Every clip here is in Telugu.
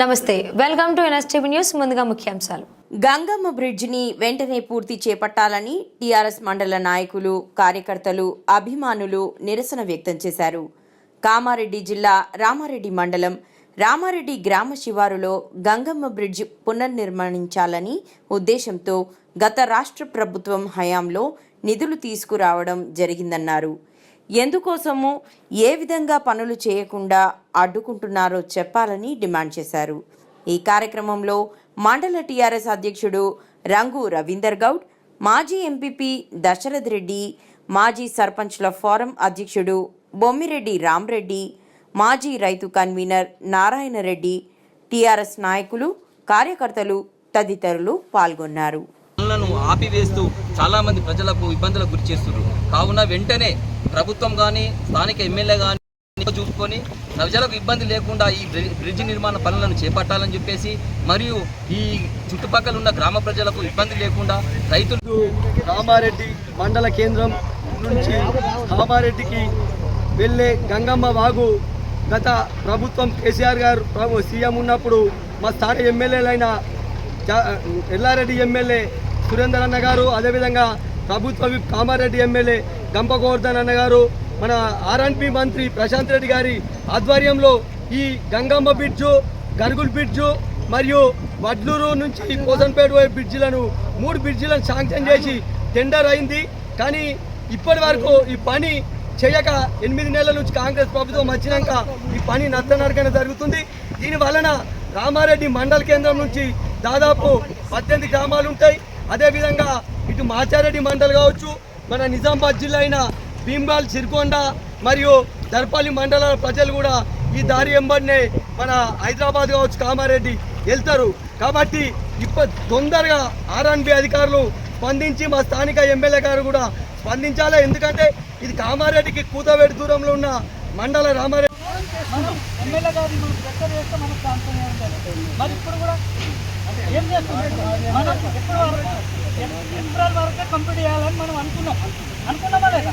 నమస్తే వెల్కమ్ టు ఎన్ఎస్టీవీ న్యూస్ ముందుగా ముఖ్యాంశాలు. గంగమ్మ బ్రిడ్జిని వెంటనే పూర్తి చేపట్టాలని టీఆర్ఎస్ మండల నాయకులు కార్యకర్తలు అభిమానులు నిరసన వ్యక్తం చేశారు. కామారెడ్డి జిల్లా రామారెడ్డి మండలం రామారెడ్డి గ్రామ శివారులో గంగమ్మ బ్రిడ్జ్ పునర్నిర్మించాలని ఉద్దేశంతో గత రాష్ట్ర ప్రభుత్వం హయాంలో నిధులు తీసుకురావడం జరిగిందన్నారు. ఎందుకోసము ఏ విధంగా పనులు చేయకుండా అడ్డుకుంటున్నారో చెప్పాలని డిమాండ్ చేశారు. ఈ కార్యక్రమంలో మండల టీఆర్ఎస్ అధ్యక్షుడు రంగు రవీందర్ గౌడ్ మాజీ ఎంపీపీ దశరథ్ రెడ్డి మాజీ సర్పంచ్ల ఫోరం అధ్యక్షుడు బొమ్మిరెడ్డి రామ్రెడ్డి మాజీ రైతు కన్వీనర్ నారాయణ రెడ్డి టీఆర్ఎస్ నాయకులు కార్యకర్తలు తదితరులు పాల్గొన్నారు. ఆపివేస్తూ చాలామంది ప్రజలకు ఇబ్బందులకు గురి చేస్తున్నారు కావున వెంటనే ప్రభుత్వం కానీ స్థానిక ఎమ్మెల్యే కానీ చూసుకొని ప్రజలకు ఇబ్బంది లేకుండా ఈ బ్రిడ్జ్ నిర్మాణ పనులను చేపట్టాలని చెప్పేసి మరియు ఈ చుట్టుపక్కల ఉన్న గ్రామ ప్రజలకు ఇబ్బంది లేకుండా రైతులు కామారెడ్డి మండల కేంద్రం నుంచి కామారెడ్డికి వెళ్ళే గంగమ్మ వాగు గత ప్రభుత్వం కేసీఆర్ గారు ప్రభు సీఎం ఉన్నప్పుడు మా స్థానిక ఎమ్మెల్యేలైన ఎల్లారెడ్డి ఎమ్మెల్యే సురేందర్ అన్న గారు అదేవిధంగా ప్రభుత్వ కామారెడ్డి ఎమ్మెల్యే గంప గోవర్ధన్ అన్న గారు మన ఆర్ఎన్పి మంత్రి ప్రశాంత్ రెడ్డి గారి ఆధ్వర్యంలో ఈ గంగమ్మ బ్రిడ్జు గరుగుల్ బ్రిడ్జు మరియు వడ్లూరు నుంచి కోసంపేట వైపు బ్రిడ్జిలను మూడు బ్రిడ్జిలను శాంక్షన్ చేసి టెండర్ అయింది. కానీ ఇప్పటి వరకు ఈ పని చేయక ఎనిమిది నెలల నుంచి కాంగ్రెస్ ప్రభుత్వం వచ్చినాక ఈ పని నత్తనరకన జరుగుతుంది. దీని వలన రామారెడ్డి మండల కేంద్రం నుంచి దాదాపు పద్దెనిమిది గ్రామాలు ఉంటాయి. అదేవిధంగా ఇటు మాచారెడ్డి మండల్ కావచ్చు మన నిజామాబాద్ జిల్లా అయిన భీమ్బాల్ సిరికొండ మరియు దర్పల్లి మండలాల ప్రజలు కూడా ఈ దారి వెంబడినే మన హైదరాబాద్ కావచ్చు కామారెడ్డి వెళ్తారు. కాబట్టి ఇప్ప తొందరగా ఆర్ఎన్బి అధికారులు స్పందించి మా స్థానిక ఎమ్మెల్యే గారు కూడా స్పందించాలి. ఎందుకంటే ఇది కామారెడ్డికి కూతవేడి దూరంలో ఉన్న మండల రామారెడ్డి. ఎమ్మెల్యే గారిని మనం మరి ఇప్పుడు కూడా ఏం చేస్తున్నాం మనం ఎప్పుడు వరకు ఏప్రిల్ వరకే కంప్లీట్ చేయాలని మనం అనుకున్నాం. అనుకున్నామా లేదా?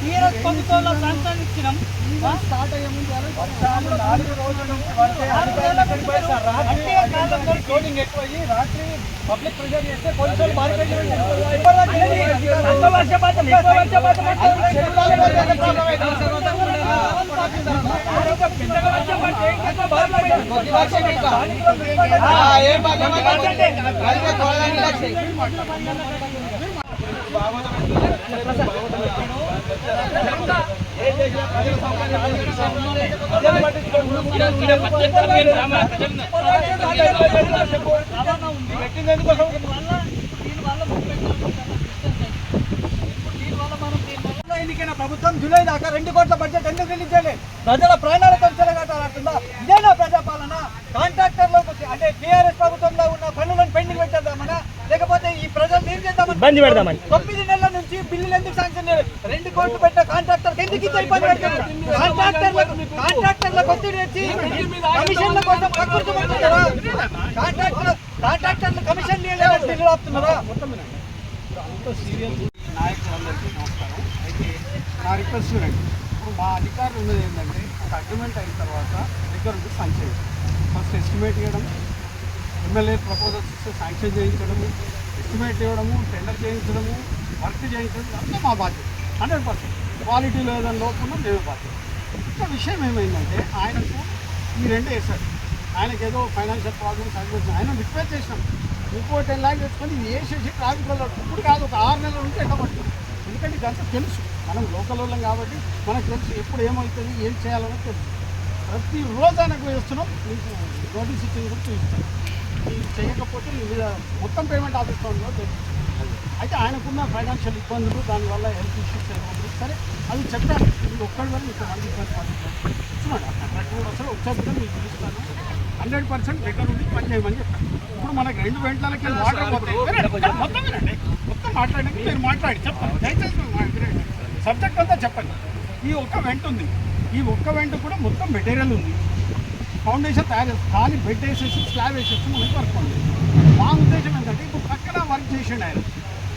తీరా ప్రభుత్వంలో శాంక్షన్ ఇచ్చినాం. స్టార్ట్ అయ్యే ముందు నాలుగు రోజులు కోడింగ్ ఎక్కువయ్యి రాత్రి పబ్లిక్ ప్రెషర్ చేస్తే పోలీసులు బారికేడ్ ప్రభుత్వం జూలై దాకా రెండు కోట్ల బడ్జెట్ ఎందుకు రిలీజ్ చేయలేదు ప్రజల ప్రాణాలతో చెలగట్టాలంటుందా ఇదేనా ప్రజాపాలన కాంట్రాక్టర్లకు అంటే టీఆర్ఎస్ ప్రభుత్వంలో ఉన్న పనులను పెండింగ్ పెట్టేద్దామనా లేకపోతే ఈ ప్రజలు ఏం చేద్దామని ఇబ్బంది పెడదామని. తొమ్మిది నెలల నుంచి బిల్లులు ఎందుకు శాంక్షన్ రెండు కోట్లు పెట్టిన కాంట్రాక్టర్ ఎందుకు ఇంత ఇబ్బంది పెట్టారు కాంట్రాక్టర్లకు కాంట్రాక్టర్లకు ఒత్తిడి తెచ్చి కమిషన్ల కోసం ప్రకృతి పడుతున్నారా కాంట్రాక్టర్ కాంట్రాక్టర్లు కమిషన్ నాయకులందరికీ నమస్కారం అయితే నా రిక్వెస్ట్ చూడండి. ఇప్పుడు మా అధికారులు ఉన్నది ఏంటంటే ఒక అగ్రిమెంట్ అయిన తర్వాత దగ్గర పనిచేయడం ఫస్ట్ ఎస్టిమేట్ ఇవ్వడం ఎమ్మెల్యే ప్రపోజల్స్ ఇస్తే శాంక్షన్ చేయించడము ఎస్టిమేట్ ఇవ్వడము టెండర్ చేయించడము వర్క్ చేయించడం అంతా మా బాధ్యత. Hundred percent. క్వాలిటీ లేదని లోపల మేము బాధ్యత. ఇంకా విషయం ఏమైందంటే ఆయనకు ఈ రెండే వేశారు. ఆయనకి ఏదో ఫైనాన్షియల్ ప్రాబ్లమ్స్ అది ఆయన రిక్వెస్ట్ చేసినాం. ఇంకో టెన్ ల్యాక్ తెచ్చుకొని ఇది వేసేసి ట్రాఫిక్ వల్ల ఇప్పుడు కాదు ఒక ఆరు నెలల నుంచి ఎట్టబడుతుంది ఎందుకంటే ఇదంతా తెలుసు. మనం లోకల్ వాళ్ళం కాబట్టి మనకు తెలుసు ఎప్పుడు ఏమవుతుంది ఏం చేయాలనో తెలుసు. ప్రతిరోజు ఆయనకు వేస్తున్నాం మీకు నోటీస్ ఇచ్చింది కూడా చూపిస్తాం. చేయకపోతే మొత్తం పేమెంట్ ఆఫీస్లో ఉందో అయితే ఆయనకున్న ఫైనాన్షియల్ ఇబ్బందులు దానివల్ల హెల్త్ ఇష్యూస్ ఏమైనా సరే అది చెప్పాను మీరు ఒక్కడి వల్ల మీకు మంది ఇబ్బంది పడుతుంది చూడండి ఆ కూడా అసలు ఒకసారి కూడా మీకు పిలుస్తాను హండ్రెడ్ పర్సెంట్ దగ్గర ఉండి పని చేయమని చెప్పాను ఇప్పుడు మనకి రెండు గంటలకి వాటర్ పోతే మొత్తం వినండి. మొత్తం మాట్లాడండి మీరు మాట్లాడి చెప్పండి. దయచేసి సబ్జెక్ట్ అంతా చెప్పండి. ఈ ఒక్క వెంట ఉంది. ఈ ఒక్క వెంట కూడా మొత్తం మెటీరియల్ ఉంది. ఫౌండేషన్ తయారు చేస్తాం ఖాళీ బెడ్ వేసేసి స్లాబ్ వేసేసి మనకి వర్క్ ఉంది మా ఉద్దేశం ఏంటంటే ఇప్పుడు పక్కన వర్క్ చేసిండు ఆయన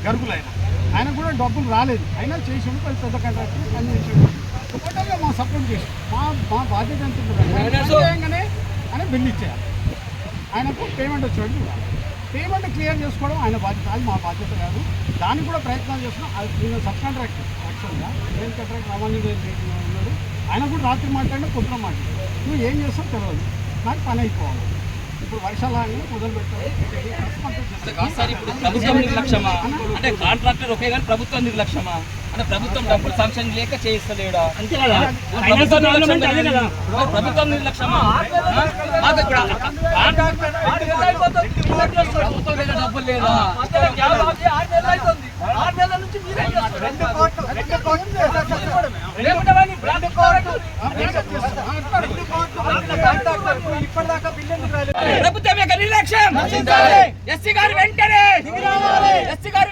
గరుగులు ఆయన ఆయన కూడా డబ్బులు రాలేదు. అయినా చేసిండు కొంచెం పెద్ద కాంట్రాక్టర్ పని చేసిండు. టోటల్గా మా సపోర్ట్ చేసి మా మా బాధ్యత ఎంత చేయగానే ఆయన బిల్ ఇచ్చేయాలి. ఆయనకు పేమెంట్ చూడాలి పేమెంట్ క్లియర్ చేసుకోవడం ఆయన బాధ్యత అది మా బాధ్యత కాదు. దానికి కూడా ప్రయత్నాలు చేస్తున్నాం. అది నేను సబ్ కాంట్రాక్టర్ యాక్చువల్గా నేను కాంట్రాక్ట్ రామాంజీ ఉన్నాడు. ఆయన కూడా రాత్రి మాట్లాడినా పొద్దున మాట్లాడు నువ్వు ఏం చేస్తావు తెలియదు నాకు పని అయిపోవాలి. ఇప్పుడు వర్షాలని మొదలు పెట్టాలి. కాదు సార్ ఇప్పుడు ప్రభుత్వం నిర్లక్ష్యమా? అంటే కాంట్రాక్టర్ ఒకే కానీ ప్రభుత్వం నిర్లక్ష్యమా? అంటే ప్రభుత్వం డబ్బులు శాంక్షన్ లేక చేయిస్తలేడా? అంతే కదా. ప్రభుత్వం ప్రభుత్వం నిర్లక్ష్యమా? ఆ? మాకు ఇక్కడ ప్రభుత్వం దగ్గర డబ్బులు లేదా? ఆరు నెలలు అవుతుంది. ఆరు నెలల నుంచి మీరేం చేస్తారు రెండు కోట్లు ప్రభుత్వం యొక్క నిర్లక్ష్యం. ఎస్సీ గారు వెంటనే. ఎస్సీ గారు